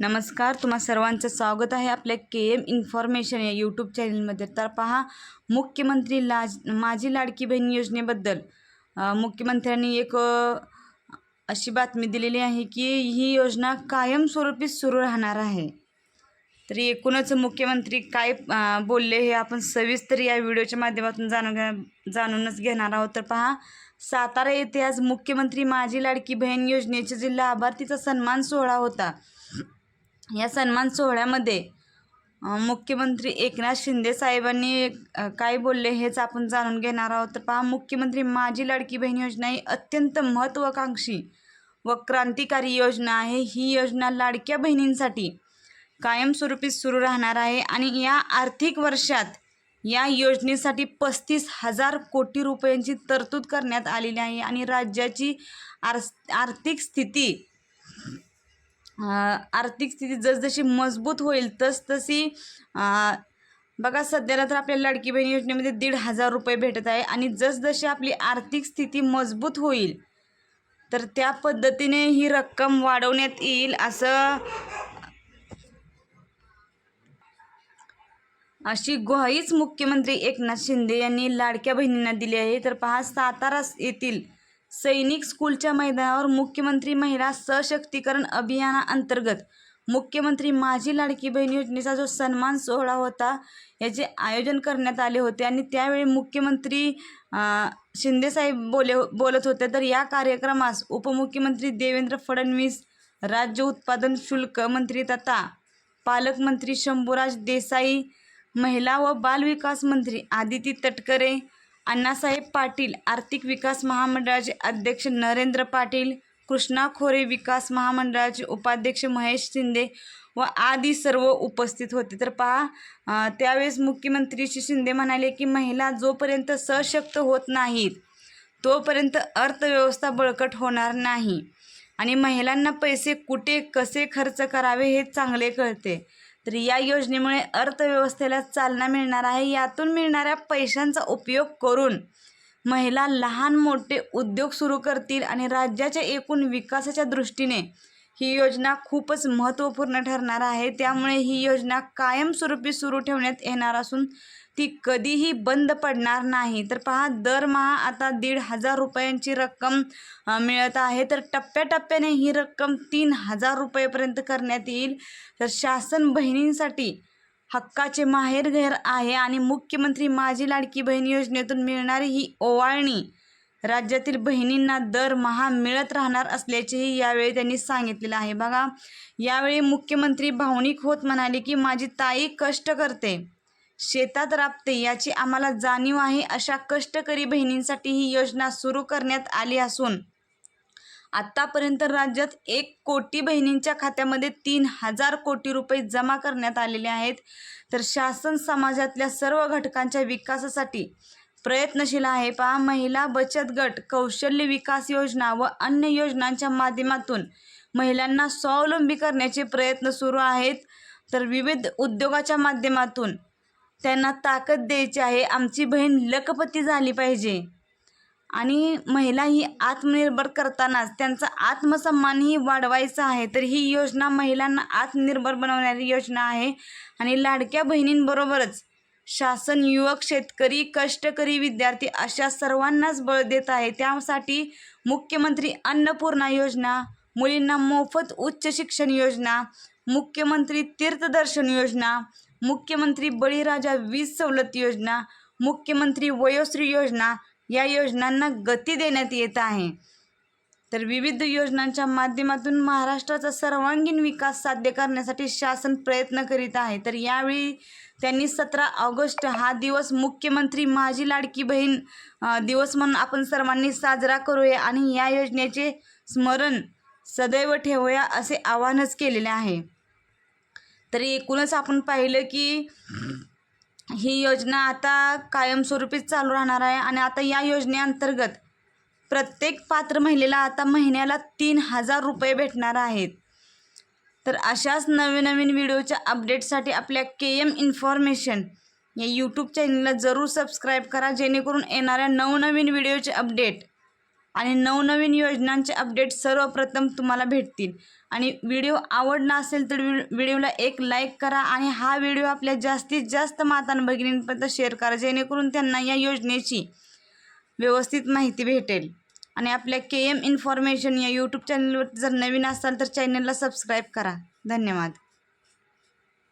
नमस्कार तुम्हा सर्वांचं स्वागत आहे आपल्या के एम इन्फॉर्मेशन या यूट्यूब चॅनलमध्ये. तर पहा मुख्यमंत्री लाज माझी लाडकी बहीण योजनेबद्दल. मुख्यमंत्र्यांनी एक अशी बातमी दिलेली आहे की ही योजना कायमस्वरूपी सुरू राहणार आहे. तर एकूणच मुख्यमंत्री काय बोलले हे आपण सविस्तर या व्हिडिओच्या माध्यमातून जाणून घ्या जाणूनच घेणार आहोत. तर पहा सातारा येथे आज मुख्यमंत्री माझी लाडकी बहीण योजनेचे जे लाभार्थीचा सन्मान सोहळा होता. या सन्मान सोहळ्यामध्ये मुख्यमंत्री एकनाथ शिंदे साहेबांनी काय बोलले हेच आपण जाणून घेणार आहोत. तर पहा मुख्यमंत्री माझी लाडकी बहीण योजना ही अत्यंत महत्त्वाकांक्षी व क्रांतिकारी योजना आहे. ही योजना लाडक्या बहिणींसाठी कायमस्वरूपी सुरू राहणार आहे आणि या आर्थिक वर्षात या योजनेसाठी पस्तीस हजार कोटी रुपयांची तरतूद करण्यात आलेली आहे आणि राज्याची आर आर्थिक स्थिती आर्थिक स्थिती जसजशी मजबूत होईल तसतशी बघा सध्याला तर आपल्या लाडकी बहीण योजनेमध्ये दीड हजार रुपये भेटत आहे आणि जसजशी आपली आर्थिक स्थिती मजबूत होईल तर त्या पद्धतीने ही रक्कम वाढवण्यात येईल असं अशी ग्वाहीच मुख्यमंत्री एकनाथ शिंदे यांनी लाडक्या बहिणींना दिली आहे. तर पहा सातारा येथील सैनिक स्कूलच्या मैदानावर मुख्यमंत्री महिला सशक्तीकरण अभियानाअंतर्गत मुख्यमंत्री माझी लाडकी बहीण योजनेचा जो सन्मान सोहळा होता याचे आयोजन करण्यात आले होते. आणि त्यावेळी मुख्यमंत्री शिंदेसाहेब बोले बोलत होते. तर या कार्यक्रमास उपमुख्यमंत्री देवेंद्र फडणवीस राज्य उत्पादन शुल्क मंत्री तथा पालकमंत्री शंभूराज देसाई महिला व बालविकास मंत्री आदिती तटकरे अण्णासाहेब पाटील आर्थिक विकास महामंडळाचे अध्यक्ष नरेंद्र पाटील कृष्णा खोरे विकास महामंडळाचे उपाध्यक्ष महेश शिंदे व आदी सर्व उपस्थित होते. तर पहा त्यावेळेस मुख्यमंत्री श्री शिंदे म्हणाले की महिला जोपर्यंत सशक्त होत नाहीत तोपर्यंत अर्थव्यवस्था बळकट होणार नाही आणि महिलांना पैसे कुठे कसे खर्च करावे हे चांगले कळते. तर या योजनेमुळे अर्थव्यवस्थेला चालना मिळणार आहे. यातून मिळणाऱ्या पैशांचा उपयोग करून महिला लहान मोठे उद्योग सुरू करतील आणि राज्याच्या एकूण विकासाच्या दृष्टीने ही योजना खूपच महत्त्वपूर्ण ठरणार आहे. त्यामुळे ही योजना कायमस्वरूपी सुरू ठेवण्यात येणार असून ती कधीही बंद पडणार नाही. तर पहा दरमहा आता दीड हजार रुपयांची रक्कम मिळत आहे. तर टप्प्याटप्प्याने ही रक्कम तीन हजार रुपयेपर्यंत करण्यात येईल. तर शासन बहिणींसाठी हक्काचे माहेरघर आहे आणि मुख्यमंत्री माझी लाडकी बहीण योजनेतून मिळणारी ही ओवाळणी राज्यातील बहिणींना दरमहा मिळत राहणार असल्याचेही यावेळी त्यांनी सांगितलेलं आहे. बघा यावेळी मुख्यमंत्री भावनिक होत म्हणाले की माझी ताई कष्ट करते शेतात राबते याची आम्हाला जाणीव आहे अशा कष्टकरी बहिणींसाठी ही योजना सुरू करण्यात आली असून आत्तापर्यंत राज्यात एक कोटी बहिणींच्या खात्यामध्ये तीन हजार कोटी रुपये जमा करण्यात आलेले आहेत. तर शासन समाजातल्या सर्व घटकांच्या विकासासाठी प्रयत्नशील आहे पहा. महिला बचत गट कौशल्य विकास योजना व अन्य योजनांच्या माध्यमातून महिलांना स्वावलंबी करण्याचे प्रयत्न सुरू आहेत. तर विविध उद्योगाच्या माध्यमातून त्यांना ताकद द्यायची आहे. आमची बहीण लखपती झाली पाहिजे. आणि महिला ही आत्मनिर्भर करतानाच त्यांचा आत्मसन्मानही वाढवायचा आहे. तर ही योजना महिलांना आत्मनिर्भर बनवणारी योजना आहे. आणि लाडक्या बहिणींबरोबरच शासन युवक शेतकरी कष्टकरी विद्यार्थी अशा सर्वांनाच बळ देत आहे. त्यासाठी मुख्यमंत्री अन्नपूर्णा योजना मुलींना मोफत उच्च शिक्षण योजना मुख्यमंत्री तीर्थदर्शन योजना मुख्यमंत्री बळीराजा वीज सवलत योजना मुख्यमंत्री वयोश्री योजना या योजनांना गती देण्यात येत आहे. तर विविध योजनांच्या माध्यमातून महाराष्ट्राचा सर्वांगीण विकास साध्य करण्यासाठी शासन प्रयत्न करीत आहे. तर यावेळी त्यांनी सतरा ऑगस्ट हा दिवस मुख्यमंत्री माझी लाडकी बहीण दिवस म्हणून आपण सर्वांनी साजरा करूया आणि या योजनेचे स्मरण सदैव ठेवूया असे आवाहनच केलेले आहे. तरी एकूणच आपण पाहिलं की ही योजना आता कायमस्वरूपीच चालू राहणार आहे आणि आता या योजनेअंतर्गत प्रत्येक पात्र महिलेला आता महिन्याला तीन हजार रुपये भेटणार आहेत. तर अशाच नवीन नवीन व्हिडिओच्या अपडेटसाठी आपल्या के एम इन्फॉर्मेशन या यूट्यूब चॅनलला जरूर सबस्क्राईब करा जेणेकरून येणाऱ्या नवनवीन व्हिडिओचे अपडेट आणि नवनवीन योजनांचे अपडेट सर्वप्रथम तुम्हाला भेटतील. आणि व्हिडिओ आवडला असेल तर व्हिडिओला एक लाईक करा आणि हा व्हिडिओ आपल्या जास्तीत जास्त मातान भगिनींपर्यंत शेअर करा जेणेकरून त्यांना या योजनेची व्यवस्थित माहिती भेटेल. आणि आपल्या के एम इन्फॉर्मेशन या यूट्यूब चॅनलवर जर नवीन असाल तर चॅनलला सबस्क्राईब करा. धन्यवाद.